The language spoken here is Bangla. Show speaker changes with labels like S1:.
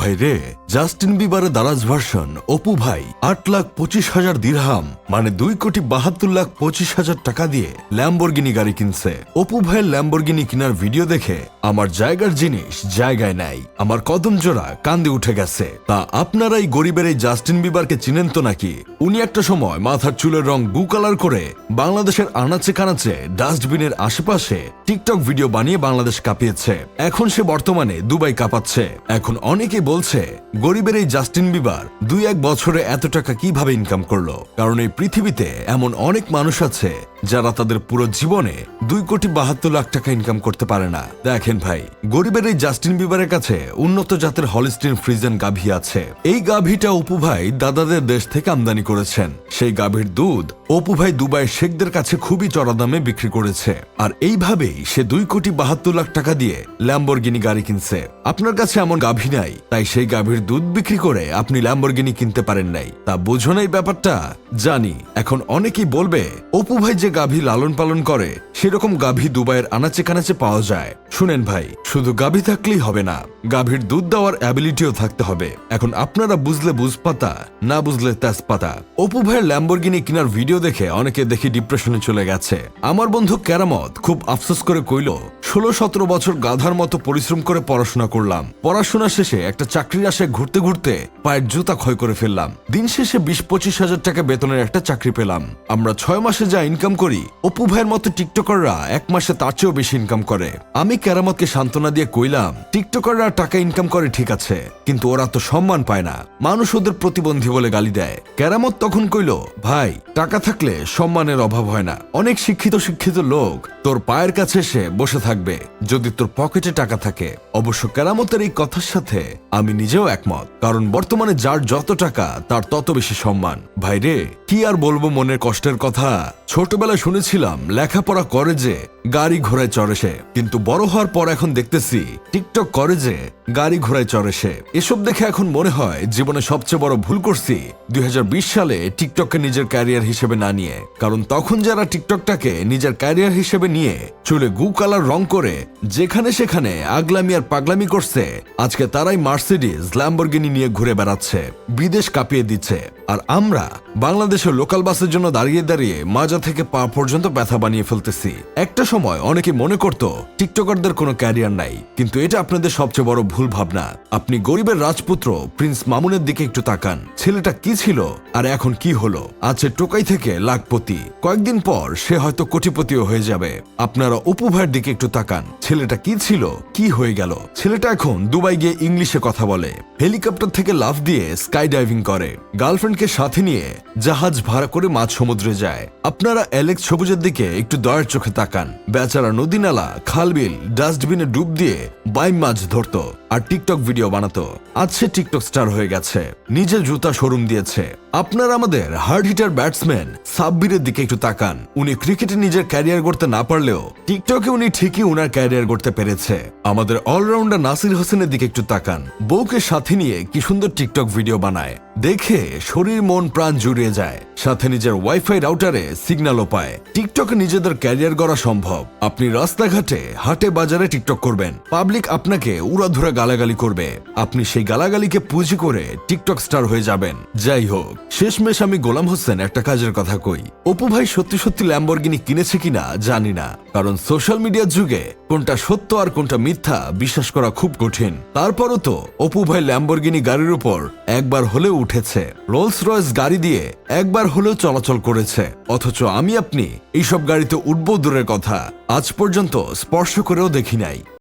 S1: ভাই রে, জাস্টিন বিবারের দারাজ ভার্সন, অপু ভাই, আট লাখ পঁচিশ হাজার দিরহাম মানে দুই কোটি বাহাত্তর লাখ পঁচিশ হাজার টাকা দিয়ে ল্যাম্বরগিনি গাড়ি কিনছে। অপু ভাইয়ের ল্যাম্বরগিনি কেনার ভিডিও দেখে আমার জায়গার জিনিস জায়গায় নাই, আমার কদম জোড়া কান্দে উঠে গেছে। তা আপনারাই গরিবের এই জাস্টিন বিবারকে চিনেন তো নাকি? উনি একটা সময় মাথার চুলের রং গু কালার করে বাংলাদেশের আনাচে কানাচে ডাস্টবিনের আশেপাশে টিকটক ভিডিও বানিয়ে বাংলাদেশ কাঁপিয়েছে। এখন সে বর্তমানে দুবাই কাঁপাচ্ছে। এখন অনেকে বলছে, গরিবের এই জাস্টিন বিবার দুই এক বছরে এত টাকা কীভাবে ইনকাম করল? কারণ এই পৃথিবীতে এমন অনেক মানুষ আছে যারা তাদের পুরো জীবনে দুই কোটি বাহাত্তর লাখ টাকা ইনকাম করতে পারে না। দেখেন ভাই, গরিবের এই জাস্টিন বিবারের কাছে উন্নত জাতের হলিস্টিন ফ্রিজেন গাভী আছে। এই গাভীটা অপু ভাই দাদাদের দেশ থেকে আমদানি করেছেন। সেই গাভীর দুধ অপু ভাই দুবাই শেখদের কাছে খুবই চড়া দামে বিক্রি করেছে। আর এইভাবেই সে দুই কোটি বাহাত্তর লাখ টাকা দিয়ে ল্যাম্বরগিনি গাড়ি কিনছে। আপনার কাছে এমন গাভী নাই, তাই সেই গাভীর দুধ বিক্রি করে আপনি ল্যাম্বরগিনি কিনতে পারেন নাই। তা বোঝো না এই ব্যাপারটা। জানি, এখন অনেকেই বলবে, অপু ভাই যে গাভী লালন পালন করে, সেরকম গাভী দুবাইয়ের আনাচে কানাচে পাওয়া যায়। শুনেন ভাই, শুধু গাভী থাকলেই হবে না। গাভীর দুধ দেওয়ার অ্যাবিলিটিও থাকতে হবে। এখন আপনারা বুঝলে বুঝপাতা, না বুঝলে তেজপাতা। অপু ভাইয়ের ল্যাম্বরগিনি কেনার ভিডিও দেখে অনেকে দেখি ডিপ্রেশনে চলে গেছে। আমার বন্ধু কেরামত খুব আফসোস করে কইল ষোলো সতেরো বছর গাধার মতো পরিশ্রম করে পড়াশোনা করলাম। পড়াশোনা শেষে একটা চাকরির আশায় ঘুরতে ঘুরতে পায়ের জুতা ক্ষয় করে ফেললাম। দিন শেষে বিশ পঁচিশ হাজার টাকা বেতনের একটা চাকরি পেলাম। আমরা ছয় মাসে যা ইনকাম করি, অপু ভাইয়ের মতো টিকটকাররা এক মাসে তার চেয়েও বেশি ইনকাম করে। আমি কেরামতকে সান্ত্বনা দিয়ে কইলাম, টিকটকাররা টাকা ইনকাম করে, ঠিক আছে। কিন্তু ওরা তো সম্মান পায় না। মানুষ ওদের প্রতিবন্ধী বলে গালি দেয়। কেরামত তখন কইল, ভাই, টাকা থাকলে সম্মানের অভাব হয় না। অনেক শিক্ষিত শিক্ষিত লোক, তোর পায়ের কাছে এসে বসে থাকবে। যদি তোর পকেটে টাকা থাকে, অবশ্য কেরামতের এই কথার সাথে আমি নিজেও একমত। কারণ বর্তমানে যার যত টাকা, তার তত বেশি সম্মান। ভাই রে, কি আর বলব মনের কষ্টের কথা? ছোটবেলায় শুনেছিলাম, লেখাপড়া করে যে গাড়ি ঘোড়ায় চড়ে সে। কিন্তু বড় হওয়ার পর এখন দেখতেছি, টিকটক করে যে গাড়ি ঘোড়ায় চড়ে সে। এসব দেখে এখন মনে হয় জীবনে সবচেয়ে বড় ভুল করছি। দুই সালে টিকটককে নিজের ক্যারিয়ার হিসেবে না নিয়ে। কারণ তখন যারা টিকটকটাকে নিজের ক্যারিয়ার হিসেবে নিয়ে চুলে গু কালার রং করে, যেখানে সেখানে আগলামি আর পাগলামি করছে, আজকে তারাই মার্সিডিস ল্যাম্বরগিনি নিয়ে ঘুরে বেড়াচ্ছে, বিদেশ কাঁপিয়ে দিচ্ছে। আর আমরা বাংলাদেশের লোকাল বাসের জন্য দাঁড়িয়ে দাঁড়িয়ে মাজা থেকে পা পর্যন্ত ব্যথা বানিয়ে ফেলতেছি। একটা সময় অনেকে মনে করত, টিকটকারদের কোনো ক্যারিয়ার নাই, কিন্তু এটা আপনাদের সবচেয়ে বড় ভুল ভাবনা। আপনি গরিবের রাজপুত্র, প্রিন্স মামুনের দিকে একটু তাকান। ছেলেটা কি ছিল আর এখন কি হলো? আছে টোকাই থেকে লাখপতি। কয়েকদিন পর সে হয়তো কোটিপতিও হয়ে যাবে। আপনারা অপু ভাইয়ের দিকে একটু তাকান। ছেলেটা কি ছিল? কি হয়ে গেল? ছেলেটা এখন দুবাই গিয়ে ইংলিশে কথা বলে। হেলিকপ্টার থেকে লাফ দিয়ে স্কাই ডাইভিং করে। গার্লফ্রেন্ডকে সাথে নিয়ে জাহাজ ভাড়া করে মাছ সমুদ্রে যায়। আপনারা অ্যালেক্স সবুজের দিকে একটু দয়ার চোখে তাকান। বেচারা নদীনালা, খালবিল, ডাস্টবিনে ডুব দিয়ে বাইম মাছ ধরতো। আর টিকটক ভিডিও বানাতো। আজ সে টিকটক স্টার হয়ে গেছে। নিজে জুতা শোরুম দিয়েছে। আপনারা আমাদের হার্ড হিটার ব্যাটসম্যান সাব্বিরের দিকে একটু তাকান। উনি ক্রিকেটে নিজের ক্যারিয়ার করতে না পারলেও টিকটকে উনি ঠিকই উনার ক্যারিয়ার করতে পেরেছে। আমাদের অলরাউন্ডার নাসির হোসেনের দিকে একটু তাকান। বউকে সাথে নিয়ে কি সুন্দর টিকটক ভিডিও বানায়। দেখে শরীর, মন, প্রাণ জুড়িয়ে যায়। সাথে নিজের ওয়াইফাই রাউটারে সিগন্যালও পায়। টিকটকে নিজেদের ক্যারিয়ার গড়া সম্ভব। আপনি রাস্তাঘাটে, হাটে, বাজারে টিকটক করবেন। পাবলিক আপনাকে উড়াধুরা গালাগালি করবে। আপনি সেই গালাগালিকে পুঁজি করে টিকটক স্টার হয়ে যাবেন। যাই হোক, শেষমেশ আমি গোলাম হোসেন একটা কাজের কথা কই। অপু ভাই সত্যি সত্যি ল্যাম্বরগিনি কিনেছে কিনা জানি না, কারণ সোশ্যাল মিডিয়ার যুগে কোনটা সত্য আর কোনটা মিথ্যা বিশ্বাস করা খুব কঠিন। তারপরও তো অপু ভাই ল্যাম্বরগিনি গাড়ির উপর একবার হলেও উঠেছে। রোলস রয়েস গাড়ি দিয়ে একবার হলেও চলাচল করেছে। অথচ আমি আপনি এইসব গাড়িতে উঠবো দূরের কথা, আজ পর্যন্ত স্পর্শ করেও দেখি নাই।